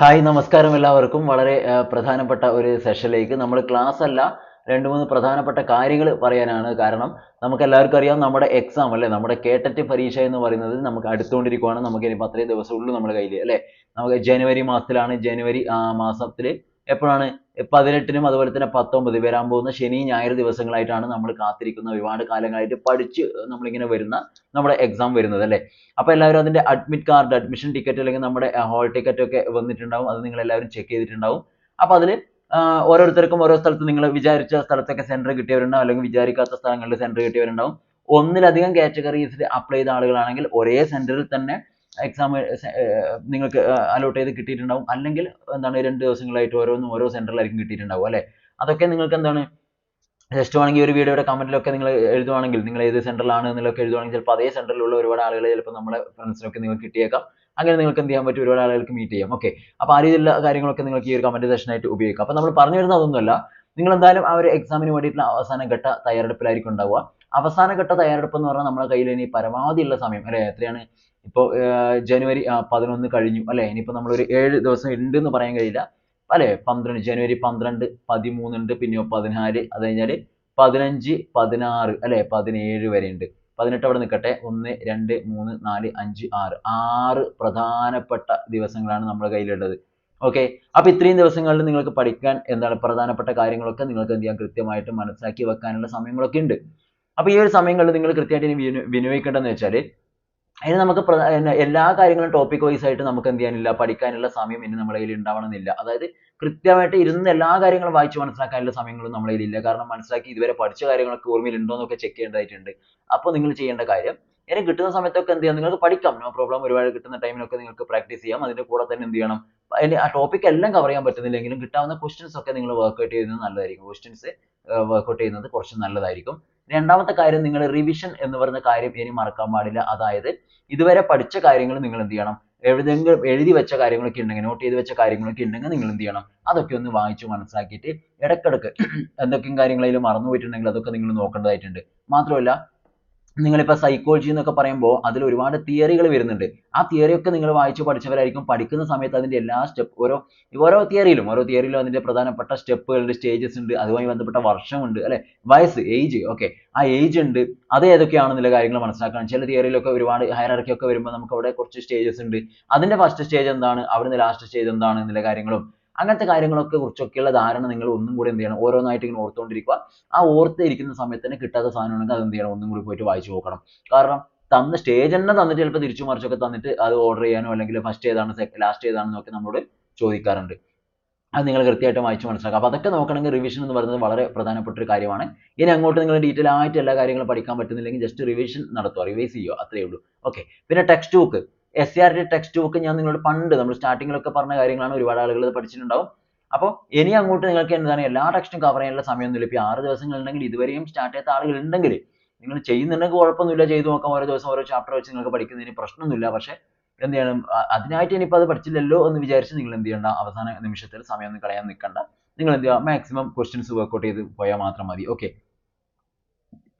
Hi നമസ്കാരം എല്ലാവർക്കും. വളരെ പ്രധാനപ്പെട്ട ഒരു സെഷനിലേക്ക് നമ്മൾ ക്ലാസ് അല്ല രണ്ട് മൂന്ന് പ്രധാനപ്പെട്ട കാര്യങ്ങൾ പറയാനാണ് കാരണം. നമുക്ക് എല്ലാവർക്കും അറിയാം നമ്മുടെ എക്സാം അല്ലേ? നമ്മുടെ കേട്ടറ്റ് പരീക്ഷ എന്ന് പറയുന്നത് നമുക്ക് അടുത്തുകൊണ്ടിരിക്കുകയാണ് നമുക്ക് ഇനിയിപ്പോൾ അത്രയും ദിവസമുള്ളൂ നമ്മുടെ കയ്യിൽ അല്ലേ? നമുക്ക് ജനുവരി മാസത്തിലാണ് ജനുവരി മാസത്തിൽ എപ്പോഴാണ്? പതിനെട്ടിനും അതുപോലെ തന്നെ പത്തൊമ്പത് വരാൻ പോകുന്ന ശനി ഞായർ ദിവസങ്ങളായിട്ടാണ് നമ്മൾ കാത്തിരിക്കുന്ന ഒരുപാട് കാലങ്ങളായിട്ട് പഠിച്ച് നമ്മളിങ്ങനെ വരുന്ന നമ്മുടെ എക്സാം വരുന്നത് അല്ലേ? അപ്പോൾ എല്ലാവരും അതിന്റെ അഡ്മിറ്റ് കാർഡ് അഡ്മിഷൻ ടിക്കറ്റ് അല്ലെങ്കിൽ നമ്മുടെ ഹോൾ ടിക്കറ്റ് ഒക്കെ വന്നിട്ടുണ്ടാവും. അത് നിങ്ങൾ എല്ലാവരും ചെക്ക് ചെയ്തിട്ടുണ്ടാവും അപ്പോൾ അതിൽ ഓരോരുത്തർക്കും ഓരോ സ്ഥലത്ത് നിങ്ങൾ വിചാരിച്ച സ്ഥലത്തൊക്കെ സെന്റർ കിട്ടിയവരുണ്ടാവും. അല്ലെങ്കിൽ വിചാരിക്കാത്ത സ്ഥലങ്ങളിൽ സെന്റർ കിട്ടിയവരുണ്ടാവും. ഒന്നിലധികം കാറ്റഗറീസിൽ അപ്ലൈ ചെയ്ത ആളുകളാണെങ്കിൽ ഒരേ സെന്ററിൽ തന്നെ എക്സാം നിങ്ങൾക്ക് അലോട്ട് ചെയ്ത് കിട്ടിയിട്ടുണ്ടാവും. അല്ലെങ്കിൽ എന്താണ് രണ്ട് ദിവസങ്ങളായിട്ട് ഓരോന്നും ഓരോ സെന്ററിലായിരിക്കും കിട്ടിയിട്ടുണ്ടാവും അല്ലേ? അതൊക്കെ നിങ്ങൾക്ക് എന്താണ് ജസ്റ്റ് വേണമെങ്കിൽ ഒരു വീഡിയോയുടെ കമന്റിലൊക്കെ നിങ്ങൾ എഴുതുവാണെങ്കിൽ നിങ്ങൾ ഏത് സെന്ററിലാണ് എന്നുള്ളതൊക്കെ എഴുതുവാണെങ്കിൽ ചിലപ്പോൾ അതേ സെന്ററിലുള്ള ഒരുപാട് ആളുകൾ ചിലപ്പോൾ നമ്മുടെ ഫ്രണ്ട്സിനൊക്കെ നിങ്ങൾക്ക് കിട്ടിയേക്കാം. അങ്ങനെ നിങ്ങൾക്ക് എന്ത് ചെയ്യാൻ പറ്റും? ഒരുപാട് ആളുകൾക്ക് മീറ്റ് ചെയ്യാം. ഓക്കെ അപ്പോൾ ആ രീതിയിലുള്ള കാര്യങ്ങളൊക്കെ നിങ്ങൾക്ക് ഈ ഒരു കമന്റ് സെഷനായിട്ട് ഉപയോഗിക്കാം. അപ്പോൾ നമ്മൾ പറഞ്ഞു വരുന്നത് അതൊന്നുമല്ല. നിങ്ങൾ എന്തായാലും ആ ഒരു എക്സാമിന് വേണ്ടിയിട്ടുള്ള അവസാന ഘട്ട തയ്യാറെടുപ്പിലായിരിക്കും ഉണ്ടാവുക. അവസാന ഘട്ട തയ്യാറെടുപ്പ് എന്ന് പറഞ്ഞാൽ നമ്മുടെ കയ്യിൽ ഇനി പരമാവധി ഉള്ള സമയം അല്ലെ? എത്രയാണ്? ഇപ്പോൾ ജനുവരി പതിനൊന്ന് കഴിഞ്ഞു അല്ലെ? ഇനിയിപ്പോൾ ഒരു ഏഴ് ദിവസം ഉണ്ട് എന്ന് പറയാൻ കഴിയില്ല. അല്ലെ? പന്ത്രണ്ട് ജനുവരി പന്ത്രണ്ട് പതിമൂന്നുണ്ട് പിന്നെയോ പതിനാല് അത് കഴിഞ്ഞാൽ പതിനഞ്ച് പതിനാറ് അല്ലെ? പതിനേഴ് വരെ ഉണ്ട് പതിനെട്ട് അവിടെ നിൽക്കട്ടെ ഒന്ന് രണ്ട് മൂന്ന് നാല് അഞ്ച് ആറ്. ആറ് പ്രധാനപ്പെട്ട ദിവസങ്ങളാണ് നമ്മുടെ കയ്യിലുള്ളത്. ഓക്കെ? അപ്പൊ ഇത്രയും ദിവസങ്ങളിൽ നിങ്ങൾക്ക് പഠിക്കാൻ എന്താണ് പ്രധാനപ്പെട്ട കാര്യങ്ങളൊക്കെ നിങ്ങൾക്ക് എന്ത് ചെയ്യാം? കൃത്യമായിട്ട് മനസ്സിലാക്കി വെക്കാനുള്ള സമയങ്ങളൊക്കെ ഉണ്ട് അപ്പൊ ഈ ഒരു സമയങ്ങളിൽ നിങ്ങൾ കൃത്യമായിട്ട് ഇനി വിനിയോ- വിനിയോഗിക്കേണ്ടതെന്ന് വെച്ചാൽ അതിന് നമുക്ക് എല്ലാ കാര്യങ്ങളും ടോപ്പിക് വൈസ് ആയിട്ട് നമുക്ക് എന്ത് ചെയ്യാനില്ല പഠിക്കാനുള്ള സമയം ഇനി നമ്മുടെ കയ്യിൽ ഉണ്ടാവണമെന്നില്ല. അതായത് കൃത്യമായിട്ട് ഇരുന്ന് എല്ലാ കാര്യങ്ങളും വായിച്ച് മനസ്സിലാക്കാനുള്ള സമയങ്ങളും നമ്മുടെ കയ്യിൽ ഇല്ല. കാരണം മനസ്സിലാക്കി ഇതുവരെ പഠിച്ച കാര്യങ്ങളൊക്കെ ഓർമ്മയിൽ ഉണ്ടോ എന്നൊക്കെ ചെക്ക് ചെയ്യേണ്ടതായിട്ടുണ്ട്. അപ്പോൾ നിങ്ങൾ ചെയ്യേണ്ട കാര്യം ഇനി കിട്ടുന്ന സമയത്തൊക്കെ എന്ത് ചെയ്യാം? നിങ്ങൾക്ക് പഠിക്കാം. നോ പ്രോബ്ലം ഒരുപാട് കിട്ടുന്ന ടൈമിലൊക്കെ നിങ്ങൾക്ക് പ്രാക്ടീസ് ചെയ്യാം. അതിന്റെ കൂടെ തന്നെ എന്ത് ചെയ്യണം? അതിന് ആ ടോപ്പിക് എല്ലാം കവർ ചെയ്യാൻ പറ്റുന്നില്ലെങ്കിലും കിട്ടാവുന്ന ക്വസ്റ്റ്യൻസ് ഒക്കെ നിങ്ങൾ വർക്ക്ഔട്ട് ചെയ്യുന്നത് നല്ലതായിരിക്കും. ക്വസ്റ്റ്യൻസ് വർക്ക്ഔട്ട് ചെയ്യുന്നത് കുറച്ച് നല്ലതായിരിക്കും. രണ്ടാമത്തെ കാര്യം നിങ്ങൾ റിവിഷൻ എന്ന് പറയുന്ന കാര്യം ഇനി മറക്കാൻ പാടില്ല. അതായത് ഇതുവരെ പഠിച്ച കാര്യങ്ങൾ നിങ്ങൾ എന്ത് ചെയ്യണം? എഴുതെങ്കിലും എഴുതി വെച്ച കാര്യങ്ങളൊക്കെ ഉണ്ടെങ്കിൽ നോട്ട് ചെയ്ത് വെച്ച കാര്യങ്ങളൊക്കെ ഉണ്ടെങ്കിൽ നിങ്ങൾ എന്ത് ചെയ്യണം? അതൊക്കെ ഒന്ന് വായിച്ച് മനസ്സിലാക്കിയിട്ട് ഇടയ്ക്കിടയ്ക്ക് എന്തൊക്കെയും കാര്യങ്ങൾ മറന്നു പോയിട്ടുണ്ടെങ്കിൽ അതൊക്കെ നിങ്ങൾ നോക്കേണ്ടതായിട്ടുണ്ട്. മാത്രമല്ല നിങ്ങളിപ്പോൾ സൈക്കോളജി എന്നൊക്കെ പറയുമ്പോൾ അതിൽ ഒരുപാട് തിയറികൾ വരുന്നുണ്ട്. ആ തിയറി ഒക്കെ നിങ്ങൾ വായിച്ച് പഠിച്ചവരായിരിക്കും. പഠിക്കുന്ന സമയത്ത് അതിന്റെ എല്ലാ സ്റ്റെപ്പ് ഓരോ ഓരോ തിയറിയിലും ഓരോ തിയറിയിലും അതിന്റെ പ്രധാനപ്പെട്ട സ്റ്റെപ്പുകളുണ്ട് സ്റ്റേജസ് ഉണ്ട് അതുമായി ബന്ധപ്പെട്ട വർഷമുണ്ട് അല്ലെ? വയസ്സ് ഏജ് ഓക്കെ ആ ഏജ് ഉണ്ട് അത് ഏതൊക്കെയാണെന്നുള്ള കാര്യങ്ങൾ മനസ്സിലാക്കണം. ചില തിയറിയിലൊക്കെ ഒരുപാട് ഹയറാർക്കി ഒക്കെ വരുമ്പോൾ നമുക്ക് അവിടെ കുറച്ച് സ്റ്റേജസ് ഉണ്ട്. അതിന്റെ ഫസ്റ്റ് സ്റ്റേജ് എന്താണ്? അവിടുന്ന് ലാസ്റ്റ് സ്റ്റേജ് എന്താണ്? എന്നുള്ള കാര്യങ്ങളും അങ്ങനത്തെ കാര്യങ്ങളൊക്കെ കുറിച്ചൊക്കെയുള്ള ധാരണ നിങ്ങൾ ഒന്നും കൂടി എന്ത് ചെയ്യണം ഓരോന്നായിട്ട് ഇങ്ങനെ ഓർത്തുകൊണ്ടിരിക്കുക ആ ഓർത്തിരിക്കുന്ന സമയത്ത് തന്നെ കിട്ടാത്ത സാധനം ഉണ്ടെങ്കിൽ അത് എന്ത് ചെയ്യണം? ഒന്നും കൂടി പോയിട്ട് വായിച്ചു നോക്കണം. കാരണം തന്ന സ്റ്റേജ് തന്നെ തന്നിട്ട് ചിലപ്പോൾ തിരിച്ചു മറിച്ചൊക്കെ തന്നിട്ട് അത് ഓർഡർ ചെയ്യാനോ അല്ലെങ്കിൽ ഫസ്റ്റ് ഏതാണ് ലാസ്റ്റ് ഏതാണെന്നൊക്കെ നമ്മളോട് ചോദിക്കാറുണ്ട്. അത് നിങ്ങൾ കൃത്യമായിട്ട് വായിച്ച് മനസ്സിലാക്കുക. അപ്പോൾ അതൊക്കെ നോക്കണമെങ്കിൽ റിവിഷൻ എന്ന് പറയുന്നത് വളരെ പ്രധാനപ്പെട്ട ഒരു കാര്യമാണ്. ഇനി അങ്ങോട്ട് നിങ്ങൾ ഡീറ്റെയിൽ ആയിട്ട് എല്ലാ കാര്യങ്ങളും പഠിക്കാൻ പറ്റുന്നില്ലെങ്കിൽ ജസ്റ്റ് റിവിഷൻ നടത്തുക റിവൈസ് ചെയ്യുക അത്രയേ ഉള്ളൂ. ഓക്കെ പിന്നെ ടെക്സ്റ്റ് ബുക്ക് ടി ടെക്സ്റ്റ് ബുക്ക് ഞാൻ നിങ്ങളോട് പണ്ട് നമ്മൾ സ്റ്റാർട്ടിങ്ങിലൊക്കെ പറഞ്ഞ കാര്യങ്ങളാണ് ഒരുപാട് ആളുകൾ പഠിച്ചിട്ടുണ്ടാവും. അപ്പോ ഇനി അങ്ങോട്ട് നിങ്ങൾക്ക് എന്താണ് എല്ലാ ടെക്സ്റ്റും കവർ ചെയ്യാനുള്ള സമയമൊന്നുമില്ല ഇപ്പോൾ ആറ് ദിവസങ്ങളുണ്ടെങ്കിൽ ഇതുവരെയും സ്റ്റാർട്ട് ചെയ്യാത്ത ആളുകൾ ഉണ്ടെങ്കിൽ നിങ്ങൾ ചെയ്യുന്നുണ്ടെങ്കിൽ കുഴപ്പമൊന്നുമില്ല ചെയ്തു നോക്കാം ഓരോ ദിവസം ഓരോ ചാപ്റ്റർ വെച്ച് നിങ്ങൾക്ക് പഠിക്കുന്നതിന് പ്രശ്നമൊന്നുമില്ല. പക്ഷേ എന്ത് ചെയ്യണം? അതിനായിട്ട് അതിനായിട്ട് ഇനിയിപ്പോൾ അത് പഠിച്ചില്ലല്ലോ എന്ന് വിചാരിച്ച് നിങ്ങൾ എന്ത് ചെയ്യണ്ട? അവസാന നിമിഷത്തിൽ സമയം ഒന്നും കളയാൻ നിൽക്കണ്ട. നിങ്ങൾ എന്ത് ചെയ്യുക? മാക്സിമം ക്വസ്റ്റ്യൻസ് workout ചെയ്ത് പോയാൽ മാത്രം മതി. ഓക്കെ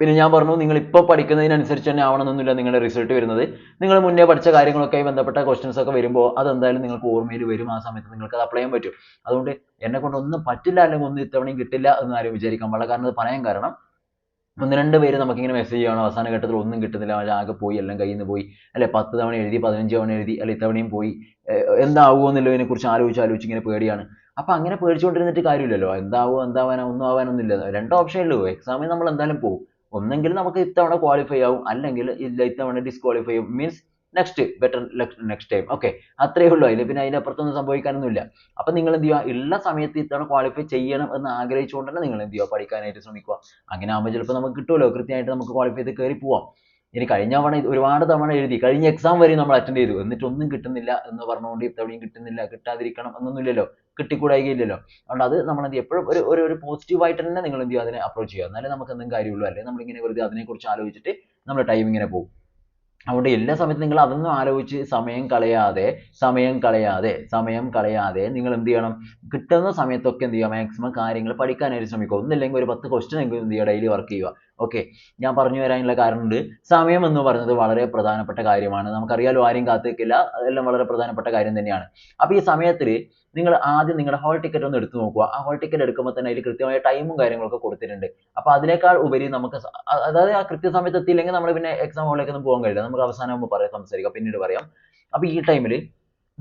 പിന്നെ ഞാൻ പറഞ്ഞു നിങ്ങൾ ഇപ്പോൾ പഠിക്കുന്നതിനനുസരിച്ച് തന്നെ ആവണമെന്നൊന്നുമില്ല നിങ്ങളുടെ റിസൾട്ട് വരുന്നത്. നിങ്ങൾ മുന്നേ പഠിച്ച കാര്യങ്ങളൊക്കെ ബന്ധപ്പെട്ട ക്വസ്റ്റ്യൻസ് ഒക്കെ വരുമ്പോൾ അതെന്തായാലും നിങ്ങൾക്ക് ഓർമ്മയിൽ വരും. ആ സമയത്ത് നിങ്ങൾക്ക് അത് അപ്ലൈ ചെയ്യാൻ പറ്റും. അതുകൊണ്ട് എന്നെ കൊണ്ട് ഒന്നും പറ്റില്ല അല്ലെങ്കിൽ ഒന്നും ഇത്തവണയും കിട്ടില്ല എന്ന് ആരും വിചാരിക്കാൻ പാടില്ല. കാരണം അത് പറയാൻ കാരണം ഒന്ന് രണ്ട് പേര് നമുക്കിങ്ങനെ മെസ്സേജ് ചെയ്യണം. അവസാന ഘട്ടത്തിൽ ഒന്നും കിട്ടുന്നില്ല. ആകെ പോയി എല്ലാം കയ്യിൽ നിന്ന് പോയി. അല്ലെ പത്ത് തവണ എഴുതി പതിനഞ്ച് തവണ എഴുതി അല്ലെ ഇത്തവണയും പോയി. എന്താവുമോ എന്നുള്ളതിനെ കുറിച്ച് ആലോചിച്ച് ആലോചിച്ച് ഇങ്ങനെ പേടിയാണ്. അപ്പൊ അങ്ങനെ പേടിച്ചുകൊണ്ടിരുന്നിട്ട് കാര്യമില്ലല്ലോ. എന്താവോ എന്താവാനോ ഒന്നും ആവാനൊന്നും ഇല്ല രണ്ട് ഓപ്ഷൻ ഉള്ളൂ. എക്സാമിൽ നമ്മൾ എന്തായാലും പോകും. ഒന്നെങ്കിൽ നമുക്ക് ഇത്തവണ ക്വാളിഫൈ ആവും. അല്ലെങ്കിൽ ഇല്ല ഇത്തവണ ഡിസ്ക്വാളിഫൈ ആവും. Means next better next time okay അത്രയേ ഉള്ളൂ അതിൽ പിന്നെ അതിനപ്പുറത്തൊന്നും സംഭവിക്കാനൊന്നുമില്ല. അപ്പോൾ നിങ്ങൾ എന്ത് ചെയ്യുക? ഉള്ള സമയത്ത് ഇത്തവണ ക്വാളിഫൈ ചെയ്യണം എന്ന് ആഗ്രഹിച്ചുകൊണ്ട് തന്നെ നിങ്ങൾ എന്ത് ചെയ്യുക? പഠിക്കാനായിട്ട് ശ്രമിക്കുക. അങ്ങനെ ആകുമ്പോൾ ചിലപ്പോൾ നമുക്ക് കിട്ടുമല്ലോ? കൃത്യമായിട്ട് നമുക്ക് ക്വാളിഫൈ ചെയ്ത് കയറി പോവാം. ഇനി കഴിഞ്ഞ തവണ ഒരുപാട് തവണ എഴുതി കഴിഞ്ഞ എക്സാം വരെ നമ്മൾ അറ്റൻഡ് ചെയ്തു. എന്നിട്ടൊന്നും കിട്ടുന്നില്ല എന്ന് പറഞ്ഞുകൊണ്ട് ഇത്തവണയും കിട്ടുന്നില്ല കിട്ടാതിരിക്കണം എന്നൊന്നുമില്ലല്ലോ. കിട്ടിക്കൂടായികയില്ലല്ലോ. അതുകൊണ്ട് അത് നമ്മൾ എന്ത് എപ്പോഴും ഒരു ഒരു ഒരു പോസിറ്റീവ് ആയിട്ട് തന്നെ നിങ്ങൾ എന്ത് ചെയ്യുക? അതിനെ അപ്രോച്ച് ചെയ്യുക. എന്നാലേ നമുക്ക് എന്തെങ്കിലും കാര്യമുള്ളൂ. അല്ലെങ്കിൽ നമ്മളിങ്ങനെ വെറുതെ അതിനെക്കുറിച്ച് ആലോചിച്ചിട്ട് നമ്മുടെ ടൈം ഇങ്ങനെ പോകും. അതുകൊണ്ട് എല്ലാ സമയത്തും നിങ്ങൾ അതൊന്നും ആലോചിച്ച് സമയം കളയാതെ സമയം കളയാതെ സമയം കളയാതെ നിങ്ങൾ എന്ത് ചെയ്യണം? കിട്ടുന്ന സമയത്തൊക്കെ എന്ത് ചെയ്യുക? മാക്സിമം കാര്യങ്ങൾ പഠിക്കാനായിട്ട് ശ്രമിക്കുക. ഒന്നില്ലെങ്കിൽ ഒരു പത്ത് question എങ്കിലും എന്ത് ചെയ്യുക? ഡെയിലി വർക്ക് ചെയ്യുക. ഓക്കെ ഞാൻ പറഞ്ഞു വരാനുള്ള കാരണമുണ്ട്. സമയം എന്ന് പറയുന്നത് വളരെ പ്രധാനപ്പെട്ട കാര്യമാണ്. നമുക്കറിയാലോ ആരെയും കാത്തു നിൽക്കില്ല അതെല്ലാം വളരെ പ്രധാനപ്പെട്ട കാര്യം തന്നെയാണ്. അപ്പോൾ ഈ സമയത്തിൽ നിങ്ങൾ ആദ്യം നിങ്ങളുടെ ഹോൾ ടിക്കറ്റ് ഒന്ന് എടുത്തു നോക്കുക. ആ ഹോൾ ടിക്കറ്റ് എടുക്കുമ്പോൾ തന്നെ അതിൽ കൃത്യമായ ടൈമും കാര്യങ്ങളൊക്കെ കൊടുത്തിട്ടുണ്ട്. അപ്പോൾ അതിനേക്കാൾ ഉപരി നമുക്ക് അതായത് ആ കൃത്യസമയത്ത് എത്തിയില്ലെങ്കിൽ നമ്മൾ പിന്നെ എക്സാം ഹോളിലേക്കൊന്നും പോകാൻ കഴിയില്ല. നമുക്ക് അവസാനം ആകുമ്പോൾ പറയാം സംസാരിക്കാം പിന്നീട് പറയാം. അപ്പോൾ ഈ ടൈമിൽ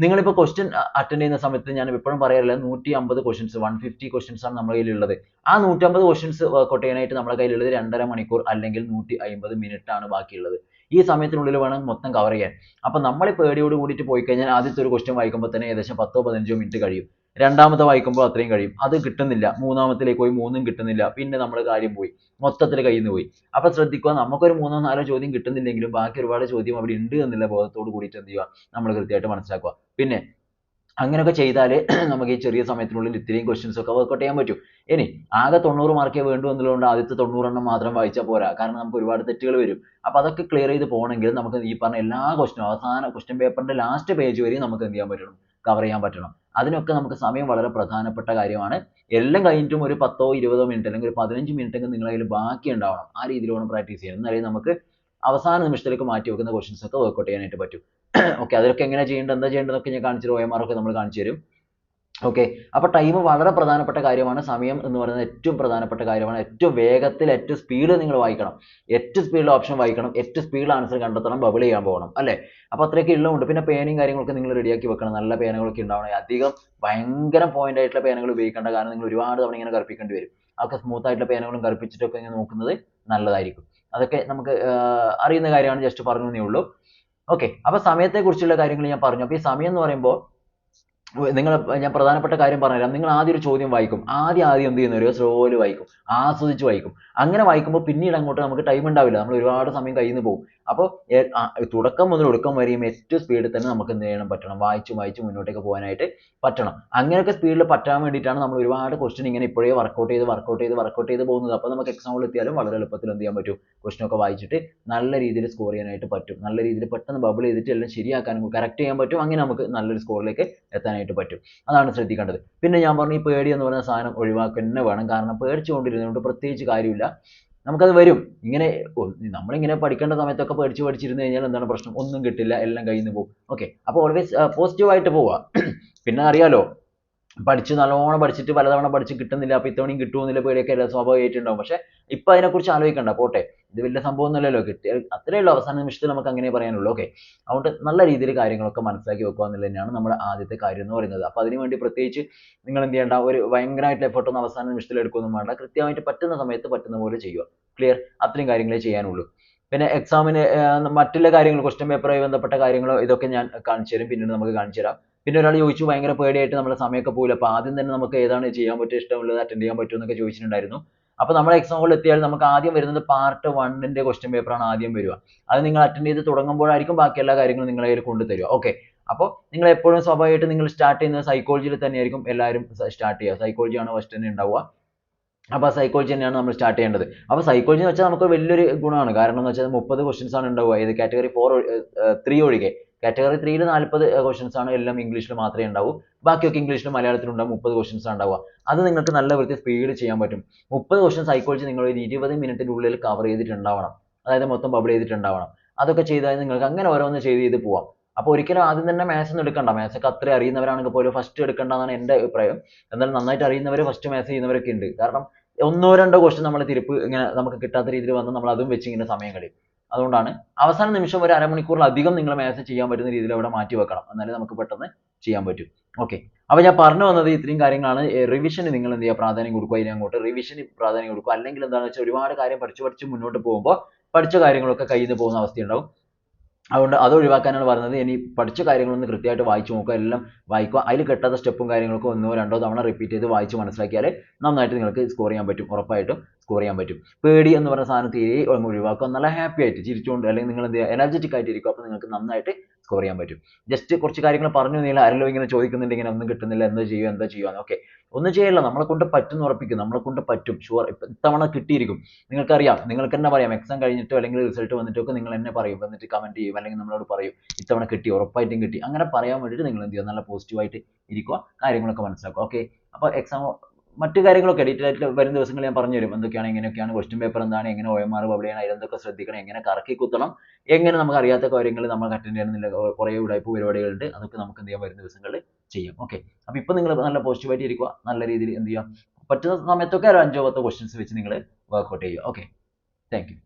നിങ്ങളിപ്പോൾ ക്വസ്റ്റ്യൻ അറ്റൻഡ് ചെയ്യുന്ന സമയത്ത് ഞാൻ എപ്പോഴും പറയാറില്ല നൂറ്റി അമ്പത് ക്വസ്റ്റ്യൻസ് വൺ ഫിഫ്റ്റി ക്വസ്റ്റ്യൻസ് ആണ് നമ്മുടെ കയ്യിലുള്ളത്. ആ നൂറ്റമ്പത് ക്വസ്റ്റ്യൻസ് വർക്കൗട്ട് ചെയ്യാനായിട്ട് നമ്മുടെ കയ്യിലുള്ളത് രണ്ടര മണിക്കൂർ അല്ലെങ്കിൽ നൂറ്റി അമ്പത് മിനിറ്റ് ആണ് ബാക്കിയുള്ളത്. ഈ സമയത്തിനുള്ളിൽ വേണം മൊത്തം കവർ ചെയ്യാൻ. അപ്പോൾ നമ്മൾ പേടിയോട് കൂടിയിട്ട് പോയി കഴിഞ്ഞാൽ ആദ്യത്തെ ഒരു ക്വസ്റ്റ്യൻ വായിക്കുമ്പോൾ തന്നെ ഏകദേശം പത്തോ പതിനഞ്ചോ മിനിറ്റ് കഴിയും. രണ്ടാമത്തെ വായിക്കുമ്പോൾ അത്രയും കഴിയും. അത് കിട്ടുന്നില്ല. മൂന്നാമത്തിലേക്ക് പോയി മൂന്നും കിട്ടുന്നില്ല. പിന്നെ നമ്മൾ കാര്യം പോയി. മൊത്തത്തിൽ കയ്യിൽ നിന്ന് പോയി. അപ്പോൾ ശ്രദ്ധിക്കുക നമുക്കൊരു മൂന്നോ നാലോ ചോദ്യം കിട്ടുന്നില്ലെങ്കിലും ബാക്കി ഒരുപാട് ചോദ്യം അവിടെ ഉണ്ട് എന്നുള്ള ബോധത്തോട് കൂടിയിട്ട് എന്ത് ചെയ്യുക? നമ്മൾ കൃത്യമായിട്ട് മനസ്സിലാക്കുക. പിന്നെ അങ്ങനെയൊക്കെ ചെയ്താൽ നമുക്ക് ഈ ചെറിയ സമയത്തിനുള്ളിൽ ഇത്രയും ക്വസ്റ്റ്യൻസ് ഒക്കെ workout ചെയ്യാൻ പറ്റും. ഇനി ആകെ തൊണ്ണൂറ് മാർക്കേ വേണ്ടൂ എന്നുള്ളതുകൊണ്ട് ആദ്യത്തെ തൊണ്ണൂറെണ്ണം മാത്രം വായിച്ചാൽ പോരാ. കാരണം നമുക്ക് ഒരുപാട് തെറ്റുകൾ വരും. അപ്പോൾ അതൊക്കെ ക്ലിയർ ചെയ്ത് പോകണമെങ്കിൽ നമുക്ക് ഈ പറഞ്ഞ എല്ലാ ക്വസ്റ്റ്യനും അവസാന ക്വസ്റ്റ്യൻ പേപ്പറിന്റെ ലാസ്റ്റ് പേജ് വരെയും നമുക്ക് എന്ത് ചെയ്യാൻ പറ്റണം? കവർ ചെയ്യാൻ പറ്റണം. അതിനൊക്കെ നമുക്ക് സമയം വളരെ പ്രധാനപ്പെട്ട കാര്യമാണ്. എല്ലാം കഴിഞ്ഞിട്ടും ഒരു പത്തോ ഇരുപതോ മിനിറ്റ് അല്ലെങ്കിൽ ഒരു പതിനഞ്ച് മിനിറ്റ് എങ്കിലും നിങ്ങളുടെ കയ്യിൽ ബാക്കി ഉണ്ടാവണം ആ രീതിയിൽ വേണം പ്രാക്ടീസ് ചെയ്യാൻ എന്നാലേ നമുക്ക് അവസാന നിമിഷത്തിലേക്ക് മാറ്റി വെക്കുന്ന ക്വസ്റ്റ്യൻസ് ഒക്കെ വർക്ക്ഔട്ട് ചെയ്യാനായിട്ട് പറ്റും. ഓക്കെ അതിലൊക്കെ എങ്ങനെ ചെയ്യേണ്ടത് എന്താ ചെയ്യേണ്ടതെന്നൊക്കെ ഞാൻ കാണിച്ചു തരും. ഒക്കെ നമ്മൾ കാണിച്ചു തരും. ഓക്കെ അപ്പോൾ ടൈം വളരെ പ്രധാനപ്പെട്ട കാര്യമാണ്. സമയം എന്ന് പറയുന്നത് ഏറ്റവും പ്രധാനപ്പെട്ട കാര്യമാണ്. ഏറ്റവും വേഗത്തിൽ ഏറ്റവും സ്പീഡ് നിങ്ങൾ വായിക്കണം. ഏറ്റവും സ്പീഡിൽ ഓപ്ഷൻ വായിക്കണം. ഏറ്റവും സ്പീഡിൽ ആൻസർ കണ്ടെത്തണം ബബിൾ ചെയ്യാൻ പോകണം അല്ലേ? അപ്പോൾ അത്രയൊക്കെ ഉള്ളതുകൊണ്ട് പിന്നെ പേനയും കാര്യങ്ങളൊക്കെ നിങ്ങൾ റെഡിയാക്കി വെക്കണം. നല്ല പേനകളൊക്കെ ഉണ്ടാവണം. അധികം ഭയങ്കര പോയിന്റ് ആയിട്ടുള്ള പേനകൾ ഉപയോഗിക്കേണ്ട കാരണം നിങ്ങൾ ഒരുപാട് തവണ ഇങ്ങനെ കറുപ്പിക്കേണ്ടി വരും. അതൊക്കെ സ്മൂത്ത് ആയിട്ടുള്ള പേനകളും കറുപ്പിച്ചിട്ടൊക്കെ ഇങ്ങനെ നോക്കുന്നത് നല്ലതായിരിക്കും. അതൊക്കെ നമുക്ക് അറിയുന്ന കാര്യമാണ് ജസ്റ്റ് പറഞ്ഞു എന്നേ ഉള്ളൂ. ഓക്കെ സമയത്തെ കുറിച്ചുള്ള കാര്യങ്ങൾ ഞാൻ പറഞ്ഞു. അപ്പോൾ ഈ സമയം എന്ന് പറയുമ്പോൾ നിങ്ങൾ ഞാൻ പ്രധാനപ്പെട്ട കാര്യം പറഞ്ഞുതരാം. നിങ്ങൾ ആദ്യം ഒരു ചോദ്യം വായിക്കും. ആദ്യം ആദ്യം എന്ത് ചെയ്യുന്ന ഒരു സ്ലോയിൽ വായിക്കും. ആസ്വദിച്ച് വായിക്കും. അങ്ങനെ വായിക്കുമ്പോൾ പിന്നീട് അങ്ങോട്ട് നമുക്ക് ടൈം ഉണ്ടാവില്ല. നമ്മൾ ഒരുപാട് സമയം കയ്യിൽ പോകും അപ്പോൾ തുടക്കം മുതൽ ഒടുക്കം വരെയും ഏറ്റവും സ്പീഡിൽ തന്നെ നമുക്ക് എന്ത് ചെയ്യണം? പറ്റണം. വായിച്ചു വായിച്ച് മുന്നോട്ടേക്ക് പോകാനായിട്ട് പറ്റണം. അങ്ങനെയൊക്കെ സ്പീഡിൽ പറ്റാൻ വേണ്ടിയിട്ടാണ് നമ്മൾ ഒരുപാട് ക്വസ്റ്റ്യൻ ഇങ്ങനെ ഇപ്പോഴേ വർക്കൗട്ട് ചെയ്ത് വർക്കൗട്ട് ചെയ്ത് വർക്കൗട്ട് ചെയ്ത് പോകുന്നത്. അപ്പോൾ നമുക്ക് എക്സാമിൽ എത്തിയാലും വളരെ എളുപ്പത്തിൽ എന്ത് ചെയ്യാൻ പറ്റും? ക്വസ്റ്റ്യൻ ഒക്കെ വായിച്ചിട്ട് നല്ല രീതിയിൽ സ്കോർ ചെയ്യാനായിട്ട് പറ്റും. നല്ല രീതിയിൽ പെട്ടെന്ന് ബബിൾ ചെയ്തിട്ട് എല്ലാം ശരിയാക്കാനും കറക്റ്റ് ചെയ്യാൻ പറ്റും. അങ്ങനെ നമുക്ക് നല്ലൊരു സ്കോറിലേക്ക് എത്താനായിട്ട് പറ്റും. അതാണ് ശ്രദ്ധിക്കേണ്ടത്. പിന്നെ ഞാൻ പറഞ്ഞു ഈ പേടി എന്ന് പറയുന്ന സാധനം ഒഴിവാക്കന്നെ വേണം. കാരണം പേടിച്ചുകൊണ്ടിരുന്നതുകൊണ്ട് പ്രത്യേകിച്ച് കാര്യമില്ല. നമുക്കത് വരും. ഇങ്ങനെ നമ്മളിങ്ങനെ പഠിക്കേണ്ട സമയത്തൊക്കെ പഠിച്ച് പഠിച്ചിരുന്നു കഴിഞ്ഞാൽ എന്താണ് പ്രശ്നം? ഒന്നും കിട്ടില്ല. എല്ലാം കയ്യിൽ നിന്ന് പോകും ഓക്കെ അപ്പോൾ ഓൾവേസ് പോസിറ്റീവായിട്ട് പോവുക പിന്നെ അറിയാലോ പഠിച്ച് നല്ലോണം പഠിച്ചിട്ട് പലതവണ പഠിച്ച് കിട്ടുന്നില്ല അപ്പോൾ ഇത്തവണയും കിട്ടുമെന്നില്ല പേടിയൊക്കെ എല്ലാ സ്വാഭാവികമായിട്ടുണ്ടാവും. പക്ഷേ ഇപ്പം അതിനെക്കുറിച്ച് ആലോചിക്കണ്ട പോട്ടെ. ഇത് വലിയ സംഭവമൊന്നുമല്ലല്ലോ കിട്ടിയ അത്രയേ ഉള്ളൂ അവസാന നിമിഷത്തിൽ നമുക്ക് അങ്ങനെ പറയാനുള്ളൂ ഓക്കെ. അതുകൊണ്ട് നല്ല രീതിയിൽ കാര്യങ്ങളൊക്കെ മനസ്സിലാക്കി വെക്കുക എന്നുള്ളത് തന്നെയാണ് നമ്മുടെ ആദ്യത്തെ കാര്യം എന്ന് പറയുന്നത്. അപ്പോൾ അതിന് വേണ്ടി പ്രത്യേകിച്ച് നിങ്ങൾ എന്ത് ചെയ്യേണ്ട ഒരു ഭയങ്കരമായിട്ടുള്ള എഫർട്ട് ഒന്നും അവസാന നിമിഷത്തിൽ എടുക്കുകയൊന്നും വേണ്ട. കൃത്യമായിട്ട് പറ്റുന്ന സമയത്ത് പറ്റുന്ന പോലെ ചെയ്യുക. ക്ലിയർ അത്രയും കാര്യങ്ങളെ ചെയ്യാനുള്ളൂ. പിന്നെ എക്സാമിന് മറ്റുള്ള കാര്യങ്ങൾ ക്വസ്റ്റ്യൻ പേപ്പറുമായി ബന്ധപ്പെട്ട കാര്യങ്ങളോ ഇതൊക്കെ ഞാൻ കാണിച്ചു തരും. പിന്നീട് നമുക്ക് കാണിച്ചു തരാം. പിന്നെ ഒരാൾ ചോദിച്ചു ഭയങ്കര പേടിയായിട്ട് നമ്മുടെ സമയമൊക്കെ പോയില്ല അപ്പോൾ ആദ്യം തന്നെ നമുക്ക് ഏതാണ് ചെയ്യാൻ പറ്റുക ഇഷ്ടമുള്ളത് അറ്റൻഡ് ചെയ്യാൻ പറ്റുമോ എന്നൊക്കെ ചോദിച്ചിട്ടുണ്ടായിരുന്നു. അപ്പോൾ നമ്മൾ എക്സാം ഹോളിൽ എത്തിയാൽ നമുക്ക് ആദ്യം വരുന്നത് പാർട്ട് വണ്ണിന്റെ ക്വസ്റ്റ്യൻ പേപ്പറാണ് ആദ്യം വരിക. അത് നിങ്ങൾ അറ്റൻഡ് ചെയ്ത് തുടങ്ങുമ്പോഴായിരിക്കും ബാക്കി എല്ലാ കാര്യങ്ങളും നിങ്ങളുടെ കയ്യിൽ കൊണ്ടുതരിക ഓക്കെ അപ്പോൾ നിങ്ങൾ എപ്പോഴും സ്വാഭാവികമായിട്ട് നിങ്ങൾ സ്റ്റാർട്ട് ചെയ്യുന്നത് സൈക്കോളജിയിൽ തന്നെയായിരിക്കും എല്ലാവരും സ്റ്റാർട്ട് ചെയ്യുക. സൈക്കോളജി ആണ് ഫസ്റ്റ് തന്നെ ഉണ്ടാവുക. അപ്പോൾ സൈക്കോളജി തന്നെയാണ് നമ്മൾ സ്റ്റാർട്ട് ചെയ്യേണ്ടത്. അപ്പോൾ സൈക്കോളജി എന്ന് വെച്ചാൽ നമുക്ക് വലിയൊരു ഗുണമാണ്. കാരണം എന്ന് വെച്ചാൽ മുപ്പത് ക്വസ്റ്റ്യൻസ് ആണ് ഉണ്ടാവുക. ഇത് കാറ്റഗറി ഫോർ ത്രീ ഒഴികെ. കാറ്റഗറി ത്രീയിൽ നാൽപ്പത് ക്വസ്റ്റ്യൻസ് ആണ്. എല്ലാം ഇംഗ്ലീഷിൽ മാത്രമേ ഉണ്ടാവൂ. ബാക്കിയൊക്കെ ഇംഗ്ലീഷിലും മലയാളത്തിലും ഉണ്ടാവും. മുപ്പത് ക്വസ്റ്റ്യൻസ് ഉണ്ടാവുക. അത് നിങ്ങൾക്ക് നല്ല വൃത്തി സ്പീഡ് ചെയ്യാൻ പറ്റും. മുപ്പത് ക്വസ്റ്റ്യൻ സൈക്കോളജി നിങ്ങൾ ഒരു ഇരുപത് മിനിറ്റിനുള്ളിൽ കവർ ചെയ്തിട്ടുണ്ടാവണം. അതായത് മൊത്തം ബബിൾ ചെയ്തിട്ടുണ്ടാവണം. അതൊക്കെ ചെയ്താൽ നിങ്ങൾക്ക് അങ്ങനെ ഓരോന്ന് ചെയ്ത് ചെയ്ത് പോവാം. അപ്പോൾ ഒരിക്കലും ആദ്യം തന്നെ മാത്സ് ഒന്നും എടുക്കണ്ട. മാത്സ് ഒക്കെ അത്രയും അറിയുന്നവരാണെങ്കിൽ പോലും ഫസ്റ്റ് എടുക്കേണ്ടതാണ് എന്റെ അഭിപ്രായം. എന്നാലും നന്നായിട്ട് അറിയുന്നവർ ഫസ്റ്റ് മാത്സ് ചെയ്യുന്നവരൊക്കെ ഉണ്ട്. കാരണം ഒന്നോ രണ്ടോ ക്വസ്റ്റ്യൻ നമ്മൾ തിരുപ്പ് ഇങ്ങനെ നമുക്ക് കിട്ടാത്ത രീതിയിൽ വന്ന് നമ്മൾ അതും വെച്ച് ഇങ്ങനെ സമയം കളയും. അതുകൊണ്ടാണ് അവസാന നിമിഷം ഒരു അരമണിക്കൂറിലധികം നിങ്ങൾ മാത്സ് ചെയ്യാൻ പറ്റുന്ന രീതിയിൽ അവിടെ മാറ്റി വെക്കണം. എന്നാലേ നമുക്ക് പെട്ടെന്ന് ചെയ്യാൻ പറ്റൂ. ഓക്കെ അപ്പോൾ ഞാൻ പറഞ്ഞു വന്നത് ഇത്രയും കാര്യങ്ങളാണ്. റിവിഷന് നിങ്ങൾ എന്ത് ചെയ്യുക പ്രാധാന്യം കൊടുക്കുക ഇനി അങ്ങോട്ട്. റിവിഷന് പ്രാധാന്യം കൊടുക്കുക. അല്ലെങ്കിൽ എന്താണെന്ന് വെച്ചാൽ ഒരുപാട് കാര്യം പഠിച്ചു പഠിച്ച് മുന്നോട്ട് പോകുമ്പോൾ പഠിച്ച കാര്യങ്ങളൊക്കെ കയ്യിൽ നിന്ന് പോകുന്ന അവസ്ഥയുണ്ടാവും. അതുകൊണ്ട് അത് ഒഴിവാക്കാനാണ് പറഞ്ഞത്. ഇനി പഠിച്ച കാര്യങ്ങളൊന്ന് കൃത്യമായിട്ട് വായിച്ചു നോക്കുക. എല്ലാം വായിക്കുക. അതിൽ കിട്ടാത്ത സ്റ്റെപ്പും കാര്യങ്ങളൊക്കെ ഒന്നോ രണ്ടോ തവണ റിപ്പീറ്റ് ചെയ്ത് വായിച്ച് മനസ്സിലാക്കിയാൽ നന്നായിട്ട് നിങ്ങൾക്ക് സ്കോർ ചെയ്യാൻ പറ്റും ഉറപ്പായിട്ടും. സ്കോർ ചെയ്യാൻ പറ്റും. പേടി എന്ന് പറഞ്ഞ സാധനം തീരെ ഒഴിവാക്കുക. നല്ല ഹാപ്പി ആയിട്ട് ചിരിച്ചുകൊണ്ട് അല്ലെങ്കിൽ നിങ്ങൾ എന്ത് എനർജറ്റിക് ആയിട്ട് ഇരിക്കും അപ്പോൾ നിങ്ങൾക്ക് നന്നായിട്ട് സ്കോർ ചെയ്യാൻ പറ്റും. ജസ്റ്റ് കുറച്ച് കാര്യങ്ങൾ പറഞ്ഞു നീല ആരെല്ലോ ഇങ്ങനെ ചോദിക്കുന്നുണ്ട് ഇങ്ങനെ ഒന്നും കിട്ടുന്നില്ല എന്താ ചെയ്യുക എന്താ ചെയ്യുക ഓക്കെ ഒന്നും ചെയ്യില്ല നമ്മളെ കൊണ്ട് പറ്റും ഉറപ്പിക്കും നമ്മളെ കൊണ്ട് പറ്റും. ഷുവർ ഇത്തവണ കിട്ടിയിരിക്കും. നിങ്ങൾക്കറിയാം നിങ്ങൾക്ക് തന്നെ പറയാം എക്സാം കഴിഞ്ഞിട്ടോ അല്ലെങ്കിൽ റിസൾട്ട് വന്നിട്ടൊക്കെ നിങ്ങൾ എന്നെ പറയും എന്നിട്ട് കമന്റ് ചെയ്യും അല്ലെങ്കിൽ നമ്മളോട് പറയും ഇത്തവണ കിട്ടി ഉറപ്പായിട്ടും കിട്ടി. അങ്ങനെ പറയാൻ വേണ്ടിയിട്ട് നിങ്ങൾ എന്ത് ചെയ്യുക നല്ല പോസിറ്റീവായിട്ട് ഇരിക്കുക കാര്യങ്ങളൊക്കെ മനസ്സിലാക്കുക ഓക്കെ അപ്പോൾ എക്സാം മറ്റു കാര്യങ്ങളൊക്കെ ഡീറ്റെയിൽ ആയിട്ട് വരും ദിവസങ്ങളിൽ ഞാൻ പറഞ്ഞു തരും. എന്തൊക്കെയാണ് എങ്ങനെയൊക്കെയാണ് ക്വസ്റ്റ്യൻ പേപ്പർ എന്താണ് എങ്ങനെ ഒ എം ആർ പബ്ലിക് ചെയ്യണം എന്തൊക്കെ ശ്രദ്ധിക്കണം എങ്ങനെ കറക്കി കുത്തണം എങ്ങനെ നമുക്ക് അറിയാത്ത കാര്യങ്ങൾ നമ്മൾ അറ്റൻഡ് ചെയ്യണമെന്നില്ല കുറേ ഉടായ്പ പരിപാടികളുണ്ട്. അതൊക്കെ നമുക്ക് എന്ത് ചെയ്യാം വരും ദിവസങ്ങളിൽ ചെയ്യാം. ഓക്കെ അപ്പോൾ ഇപ്പോൾ നിങ്ങൾ നല്ല പോസിറ്റീവായിട്ട് ഇരിക്കുക നല്ല രീതിയിൽ എന്ത് ചെയ്യുക പറ്റുന്ന സമയത്തൊക്കെ ഒരു അഞ്ചോ പത്തോ ക്വസ്റ്റ്യൻസ് വെച്ച് നിങ്ങൾ വർക്കൗട്ട് ചെയ്യുക. Okay thank you